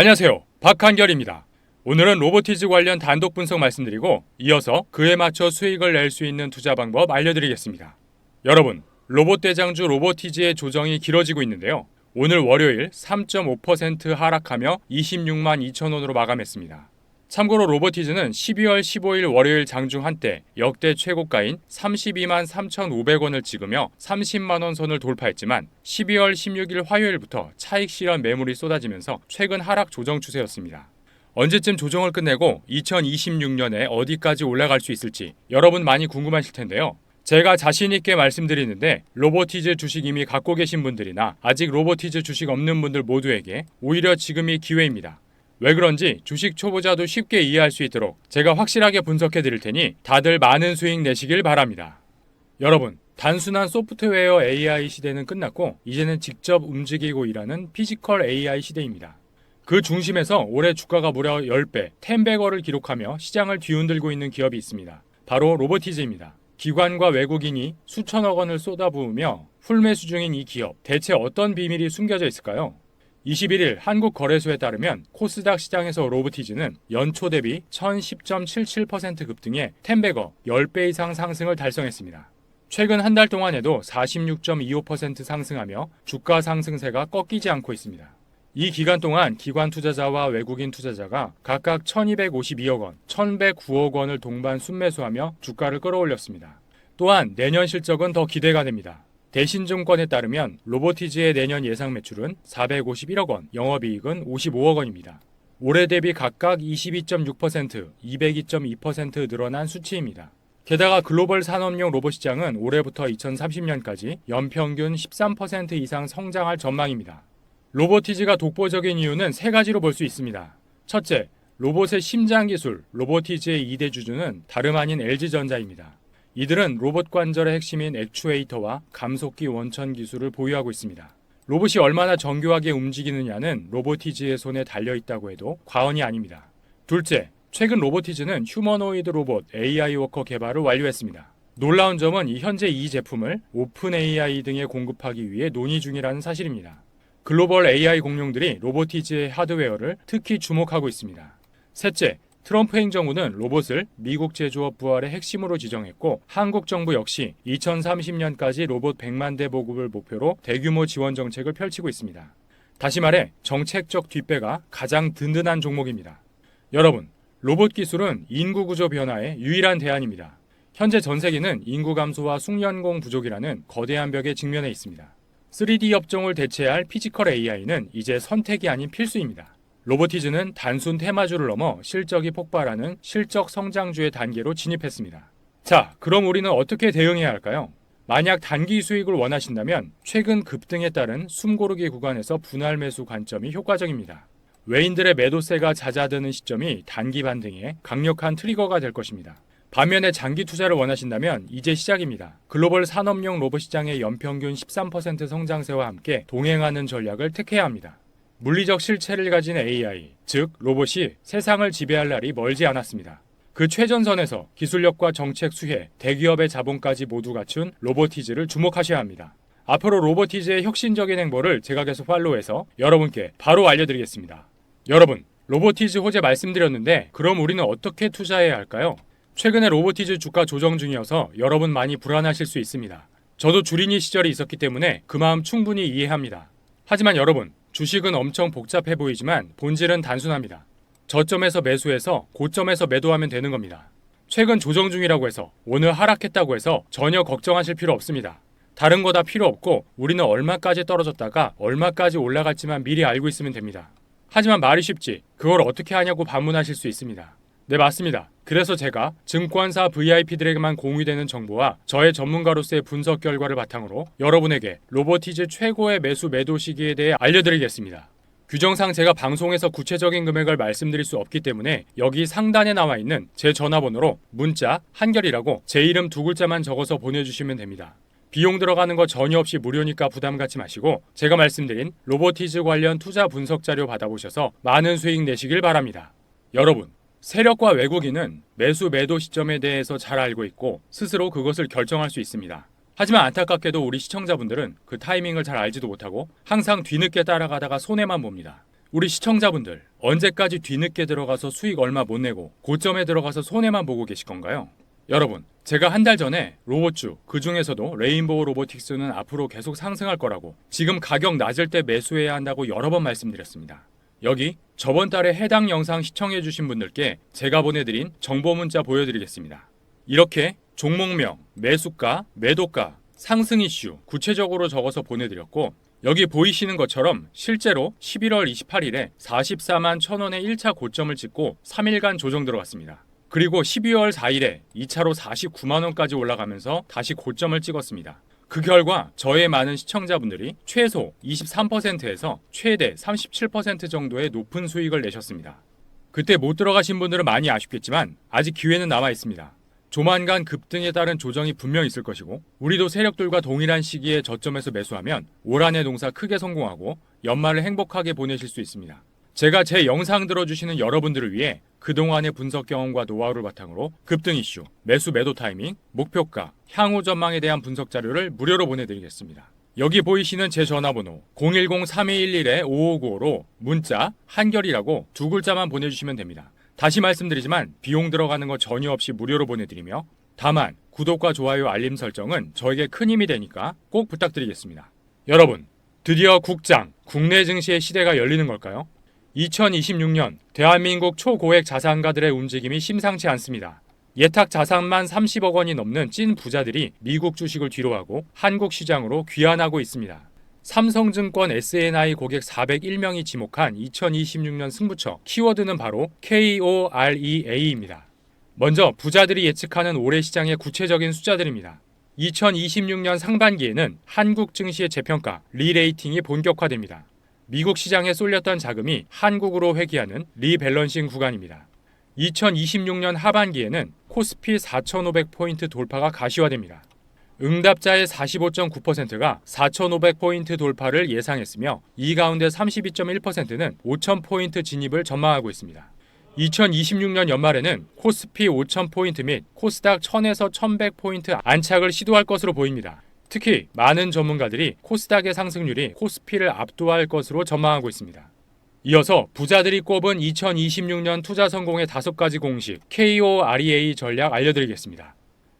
안녕하세요. 박한결입니다. 오늘은 로보티즈 관련 단독 분석 말씀드리고 이어서 그에 맞춰 수익을 낼 수 있는 투자 방법 알려드리겠습니다. 여러분, 로봇 대장주 로보티즈의 조정이 길어지고 있는데요. 오늘 월요일 3.5% 하락하며 26만 2천 원으로 마감했습니다. 참고로 로보티즈는 12월 15일 월요일 장중 한때 역대 최고가인 32만 3,500원을 찍으며 30만 원 선을 돌파했지만 12월 16일 화요일부터 차익 실현 매물이 쏟아지면서 최근 하락 조정 추세였습니다. 언제쯤 조정을 끝내고 2026년에 어디까지 올라갈 수 있을지 여러분 많이 궁금하실 텐데요. 제가 자신 있게 말씀드리는데 로보티즈 주식 이미 갖고 계신 분들이나 아직 로보티즈 주식 없는 분들 모두에게 오히려 지금이 기회입니다. 왜 그런지 주식 초보자도 쉽게 이해할 수 있도록 제가 확실하게 분석해 드릴 테니 다들 많은 수익 내시길 바랍니다. 여러분, 단순한 소프트웨어 AI 시대는 끝났고 이제는 직접 움직이고 일하는 피지컬 AI 시대입니다. 그 중심에서 올해 주가가 무려 10배, 10배거를 기록하며 시장을 뒤흔들고 있는 기업이 있습니다. 바로 로보티즈입니다. 기관과 외국인이 수천억 원을 쏟아부으며 풀매수 중인 이 기업, 대체 어떤 비밀이 숨겨져 있을까요? 21일 한국거래소에 따르면 코스닥 시장에서 로보티즈는 연초 대비 1010.77% 급등해 텐베거 10배 이상 상승을 달성했습니다. 최근 한 달 동안에도 46.25% 상승하며 주가 상승세가 꺾이지 않고 있습니다. 이 기간 동안 기관 투자자와 외국인 투자자가 각각 1252억 원, 1109억 원을 동반 순매수하며 주가를 끌어올렸습니다. 또한 내년 실적은 더 기대가 됩니다. 대신증권에 따르면 로보티즈의 내년 예상 매출은 451억 원, 영업이익은 55억 원입니다. 올해 대비 각각 22.6%, 202.2% 늘어난 수치입니다. 게다가 글로벌 산업용 로봇 시장은 올해부터 2030년까지 연평균 13% 이상 성장할 전망입니다. 로보티즈가 독보적인 이유는 세 가지로 볼 수 있습니다. 첫째, 로봇의 심장 기술, 로보티즈의 2대 주주는 다름 아닌 LG전자입니다. 이들은 로봇 관절의 핵심인 액추에이터와 감속기 원천 기술을 보유하고 있습니다. 로봇이 얼마나 정교하게 움직이느냐는 로보티즈의 손에 달려 있다고 해도 과언이 아닙니다. 둘째, 최근 로보티즈는 휴머노이드 로봇 AI 워커 개발을 완료했습니다. 놀라운 점은 이 현재 이 제품을 오픈 AI 등에 공급하기 위해 논의 중이라는 사실입니다. 글로벌 AI 공룡들이 로보티즈의 하드웨어를 특히 주목하고 있습니다. 셋째, 트럼프 행정부는 로봇을 미국 제조업 부활의 핵심으로 지정했고 한국 정부 역시 2030년까지 로봇 100만 대 보급을 목표로 대규모 지원 정책을 펼치고 있습니다. 다시 말해 정책적 뒷배가 가장 든든한 종목입니다. 여러분, 로봇 기술은 인구 구조 변화의 유일한 대안입니다. 현재 전 세계는 인구 감소와 숙련공 부족이라는 거대한 벽에 직면해 있습니다. 3D 업종을 대체할 피지컬 AI는 이제 선택이 아닌 필수입니다. 로보티즈는 단순 테마주를 넘어 실적이 폭발하는 실적 성장주의 단계로 진입했습니다. 자, 그럼 우리는 어떻게 대응해야 할까요? 만약 단기 수익을 원하신다면 최근 급등에 따른 숨고르기 구간에서 분할 매수 관점이 효과적입니다. 외인들의 매도세가 잦아드는 시점이 단기 반등에 강력한 트리거가 될 것입니다. 반면에 장기 투자를 원하신다면 이제 시작입니다. 글로벌 산업용 로봇 시장의 연평균 13% 성장세와 함께 동행하는 전략을 택해야 합니다. 물리적 실체를 가진 AI, 즉 로봇이 세상을 지배할 날이 멀지 않았습니다. 그 최전선에서 기술력과 정책 수혜, 대기업의 자본까지 모두 갖춘 로보티즈를 주목하셔야 합니다. 앞으로 로보티즈의 혁신적인 행보를 제가 계속 팔로우해서 여러분께 바로 알려드리겠습니다. 여러분, 로보티즈 호재 말씀드렸는데 그럼 우리는 어떻게 투자해야 할까요? 최근에 로보티즈 주가 조정 중이어서 여러분 많이 불안하실 수 있습니다. 저도 주린이 시절이 있었기 때문에 그 마음 충분히 이해합니다. 하지만 여러분, 주식은 엄청 복잡해 보이지만 본질은 단순합니다. 저점에서 매수해서 고점에서 매도하면 되는 겁니다. 최근 조정 중이라고 해서 오늘 하락했다고 해서 전혀 걱정하실 필요 없습니다. 다른 거 다 필요 없고 우리는 얼마까지 떨어졌다가 얼마까지 올라갈지만 미리 알고 있으면 됩니다. 하지만 말이 쉽지 그걸 어떻게 하냐고 반문하실 수 있습니다. 네, 맞습니다. 그래서 제가 증권사 VIP들에게만 공유되는 정보와 저의 전문가로서의 분석 결과를 바탕으로 여러분에게 로보티즈 최고의 매수 매도 시기에 대해 알려드리겠습니다. 규정상 제가 방송에서 구체적인 금액을 말씀드릴 수 없기 때문에 여기 상단에 나와 있는 제 전화번호로 문자 한결이라고 제 이름 두 글자만 적어서 보내주시면 됩니다. 비용 들어가는 거 전혀 없이 무료니까 부담 갖지 마시고 제가 말씀드린 로보티즈 관련 투자 분석 자료 받아보셔서 많은 수익 내시길 바랍니다. 여러분, 세력과 외국인은 매수 매도 시점에 대해서 잘 알고 있고 스스로 그것을 결정할 수 있습니다. 하지만 안타깝게도 우리 시청자분들은 그 타이밍을 잘 알지도 못하고 항상 뒤늦게 따라가다가 손해만 봅니다. 우리 시청자분들 언제까지 뒤늦게 들어가서 수익 얼마 못 내고 고점에 들어가서 손해만 보고 계실 건가요? 여러분, 제가 한 달 전에 로봇주, 그 중에서도 레인보우 로보틱스는 앞으로 계속 상승할 거라고 지금 가격 낮을 때 매수해야 한다고 여러 번 말씀드렸습니다. 여기 저번 달에 해당 영상 시청해주신 분들께 제가 보내드린 정보 문자 보여드리겠습니다. 이렇게 종목명, 매수가, 매도가, 상승 이슈 구체적으로 적어서 보내드렸고 여기 보이시는 것처럼 실제로 11월 28일에 44만 1000원의 1차 고점을 찍고 3일간 조정 들어갔습니다. 그리고 12월 4일에 2차로 49만 원까지 올라가면서 다시 고점을 찍었습니다. 그 결과 저의 많은 시청자분들이 최소 23%에서 최대 37% 정도의 높은 수익을 내셨습니다. 그때 못 들어가신 분들은 많이 아쉽겠지만 아직 기회는 남아 있습니다. 조만간 급등에 따른 조정이 분명 있을 것이고 우리도 세력들과 동일한 시기에 저점에서 매수하면 올 한해 농사 크게 성공하고 연말을 행복하게 보내실 수 있습니다. 제가 제 영상 들어주시는 여러분들을 위해 그동안의 분석 경험과 노하우를 바탕으로 급등 이슈, 매수 매도 타이밍, 목표가, 향후 전망에 대한 분석 자료를 무료로 보내드리겠습니다. 여기 보이시는 제 전화번호 010-3211-5595로 문자 한결이라고 두 글자만 보내주시면 됩니다. 다시 말씀드리지만 비용 들어가는 거 전혀 없이 무료로 보내드리며 다만 구독과 좋아요 알림 설정은 저에게 큰 힘이 되니까 꼭 부탁드리겠습니다. 여러분, 드디어 국장, 국내 증시의 시대가 열리는 걸까요? 2026년 대한민국 초고액 자산가들의 움직임이 심상치 않습니다. 예탁 자산만 30억 원이 넘는 찐 부자들이 미국 주식을 뒤로하고 한국 시장으로 귀환하고 있습니다. 삼성증권 SNI 고객 401명이 지목한 2026년 승부처 키워드는 바로 KOREA입니다. 먼저 부자들이 예측하는 올해 시장의 구체적인 숫자들입니다. 2026년 상반기에는 한국 증시의 재평가, 리레이팅이 본격화됩니다. 미국 시장에 쏠렸던 자금이 한국으로 회귀하는 리밸런싱 구간입니다. 2026년 하반기에는 코스피 4,500포인트 돌파가 가시화됩니다. 응답자의 45.9%가 4,500포인트 돌파를 예상했으며 이 가운데 32.1%는 5,000포인트 진입을 전망하고 있습니다. 2026년 연말에는 코스피 5,000포인트 및 코스닥 1,000에서 1,100포인트 안착을 시도할 것으로 보입니다. 특히 많은 전문가들이 코스닥의 상승률이 코스피를 압도할 것으로 전망하고 있습니다. 이어서 부자들이 꼽은 2026년 투자 성공의 다섯 가지 공식 KOREA 전략 알려드리겠습니다.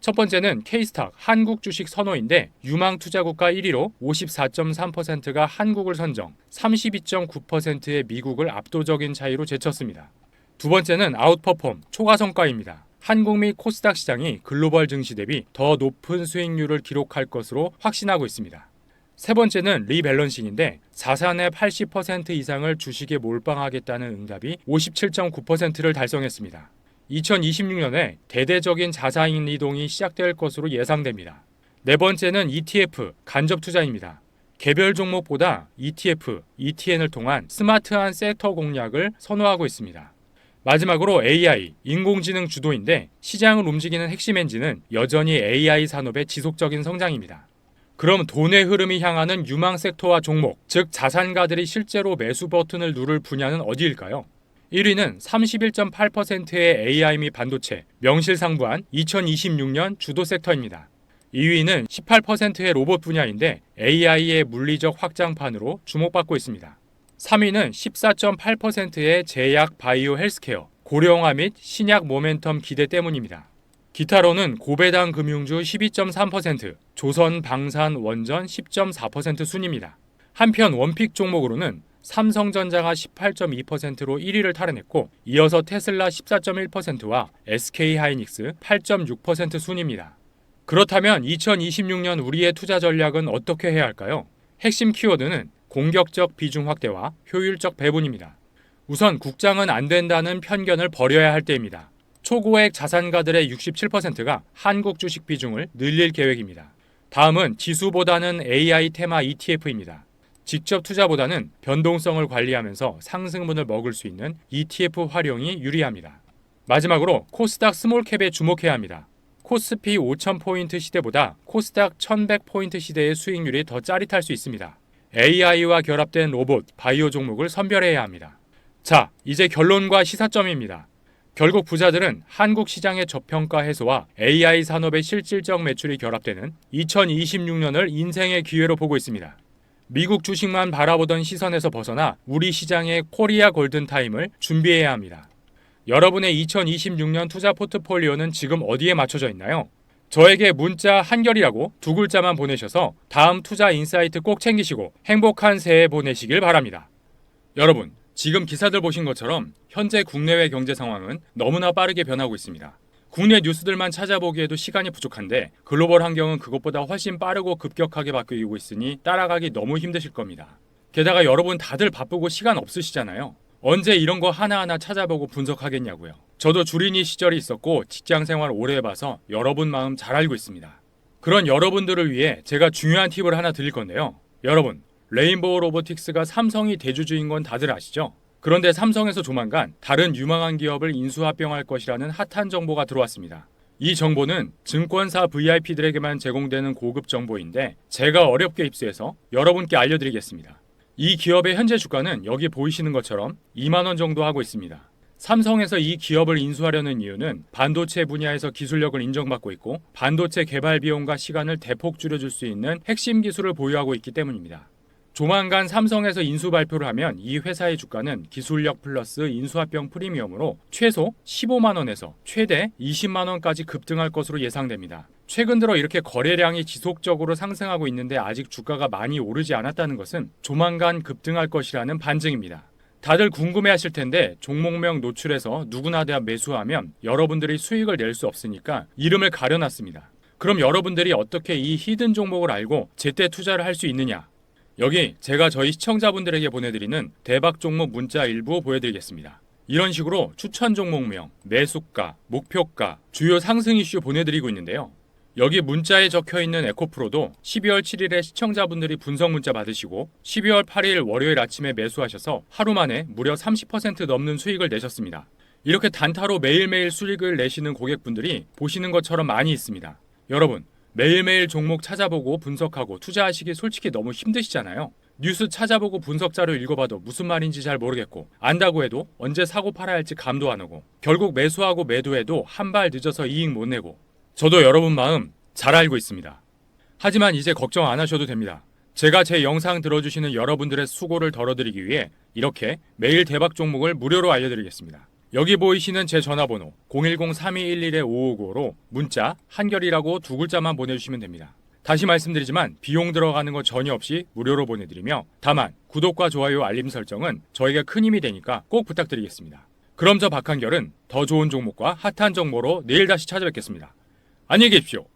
첫 번째는 K스탁 한국 주식 선호인데 유망 투자 국가 1위로 54.3%가 한국을 선정, 32.9%의 미국을 압도적인 차이로 제쳤습니다. 두 번째는 아웃퍼폼 초과 성과입니다. 한국 및 코스닥 시장이 글로벌 증시 대비 더 높은 수익률을 기록할 것으로 확신하고 있습니다. 세 번째는 리밸런싱인데 자산의 80% 이상을 주식에 몰빵하겠다는 응답이 57.9%를 달성했습니다. 2026년에 대대적인 자산인 이동이 시작될 것으로 예상됩니다. 네 번째는 ETF 간접 투자입니다. 개별 종목보다 ETF, ETN을 통한 스마트한 섹터 공략을 선호하고 있습니다. 마지막으로 AI, 인공지능 주도인데 시장을 움직이는 핵심 엔진은 여전히 AI 산업의 지속적인 성장입니다. 그럼 돈의 흐름이 향하는 유망 섹터와 종목, 즉 자산가들이 실제로 매수 버튼을 누를 분야는 어디일까요? 1위는 31.8%의 AI 및 반도체, 명실상부한 2026년 주도 섹터입니다. 2위는 18%의 로봇 분야인데 AI의 물리적 확장판으로 주목받고 있습니다. 3위는 14.8%의 제약 바이오 헬스케어, 고령화 및 신약 모멘텀 기대 때문입니다. 기타로는 고배당 금융주 12.3%, 조선 방산 원전 10.4% 순입니다. 한편 원픽 종목으로는 삼성전자가 18.2%로 1위를 탈환했고 이어서 테슬라 14.1%와 SK하이닉스 8.6% 순입니다. 그렇다면 2026년 우리의 투자 전략은 어떻게 해야 할까요? 핵심 키워드는 공격적 비중 확대와 효율적 배분입니다. 우선 국장은 안 된다는 편견을 버려야 할 때입니다. 초고액 자산가들의 67%가 한국 주식 비중을 늘릴 계획입니다. 다음은 지수보다는 AI 테마 ETF입니다. 직접 투자보다는 변동성을 관리하면서 상승분을 먹을 수 있는 ETF 활용이 유리합니다. 마지막으로 코스닥 스몰캡에 주목해야 합니다. 코스피 5000포인트 시대보다 코스닥 1100포인트 시대의 수익률이 더 짜릿할 수 있습니다. AI와 결합된 로봇, 바이오 종목을 선별해야 합니다. 자, 이제 결론과 시사점입니다. 결국 부자들은 한국 시장의 저평가 해소와 AI 산업의 실질적 매출이 결합되는 2026년을 인생의 기회로 보고 있습니다. 미국 주식만 바라보던 시선에서 벗어나 우리 시장의 코리아 골든타임을 준비해야 합니다. 여러분의 2026년 투자 포트폴리오는 지금 어디에 맞춰져 있나요? 저에게 문자 한결이라고 두 글자만 보내셔서 다음 투자 인사이트 꼭 챙기시고 행복한 새해 보내시길 바랍니다. 여러분, 지금 기사들 보신 것처럼 현재 국내외 경제 상황은 너무나 빠르게 변하고 있습니다. 국내 뉴스들만 찾아보기에도 시간이 부족한데 글로벌 환경은 그것보다 훨씬 빠르고 급격하게 바뀌고 있으니 따라가기 너무 힘드실 겁니다. 게다가 여러분 다들 바쁘고 시간 없으시잖아요. 언제 이런 거 하나하나 찾아보고 분석하겠냐고요. 저도 주린이 시절이 있었고 직장 생활 오래 해봐서 여러분 마음 잘 알고 있습니다. 그런 여러분들을 위해 제가 중요한 팁을 하나 드릴 건데요. 여러분, 레인보우 로보틱스가 삼성이 대주주인 건 다들 아시죠? 그런데 삼성에서 조만간 다른 유망한 기업을 인수합병할 것이라는 핫한 정보가 들어왔습니다. 이 정보는 증권사 VIP들에게만 제공되는 고급 정보인데 제가 어렵게 입수해서 여러분께 알려드리겠습니다. 이 기업의 현재 주가는 여기 보이시는 것처럼 2만 원 정도 하고 있습니다. 삼성에서 이 기업을 인수하려는 이유는 반도체 분야에서 기술력을 인정받고 있고 반도체 개발 비용과 시간을 대폭 줄여줄 수 있는 핵심 기술을 보유하고 있기 때문입니다. 조만간 삼성에서 인수 발표를 하면 이 회사의 주가는 기술력 플러스 인수합병 프리미엄으로 최소 15만 원에서 최대 20만 원까지 급등할 것으로 예상됩니다. 최근 들어 이렇게 거래량이 지속적으로 상승하고 있는데 아직 주가가 많이 오르지 않았다는 것은 조만간 급등할 것이라는 반증입니다. 다들 궁금해 하실 텐데 종목명 노출해서 누구나 다 매수하면 여러분들이 수익을 낼 수 없으니까 이름을 가려놨습니다. 그럼 여러분들이 어떻게 이 히든 종목을 알고 제때 투자를 할 수 있느냐? 여기 제가 저희 시청자분들에게 보내드리는 대박 종목 문자 일부 보여드리겠습니다. 이런 식으로 추천 종목명, 매수가, 목표가, 주요 상승 이슈 보내드리고 있는데요. 여기 문자에 적혀 있는 에코프로도 12월 7일에 시청자분들이 분석 문자 받으시고 12월 8일 월요일 아침에 매수하셔서 하루 만에 무려 30% 넘는 수익을 내셨습니다. 이렇게 단타로 매일매일 수익을 내시는 고객분들이 보시는 것처럼 많이 있습니다. 여러분, 매일매일 종목 찾아보고 분석하고 투자하시기 솔직히 너무 힘드시잖아요. 뉴스 찾아보고 분석 자료 읽어봐도 무슨 말인지 잘 모르겠고 안다고 해도 언제 사고 팔아야 할지 감도 안 오고 결국 매수하고 매도해도 한 발 늦어서 이익 못 내고 저도 여러분 마음 잘 알고 있습니다. 하지만 이제 걱정 안 하셔도 됩니다. 제가 제 영상 들어주시는 여러분들의 수고를 덜어드리기 위해 이렇게 매일 대박 종목을 무료로 알려드리겠습니다. 여기 보이시는 제 전화번호 010-3211-5555로 문자 한결이라고 두 글자만 보내주시면 됩니다. 다시 말씀드리지만 비용 들어가는 거 전혀 없이 무료로 보내드리며 다만 구독과 좋아요 알림 설정은 저에게 큰 힘이 되니까 꼭 부탁드리겠습니다. 그럼 저 박한결은 더 좋은 종목과 핫한 정보로 내일 다시 찾아뵙겠습니다. 안녕히 계십시오.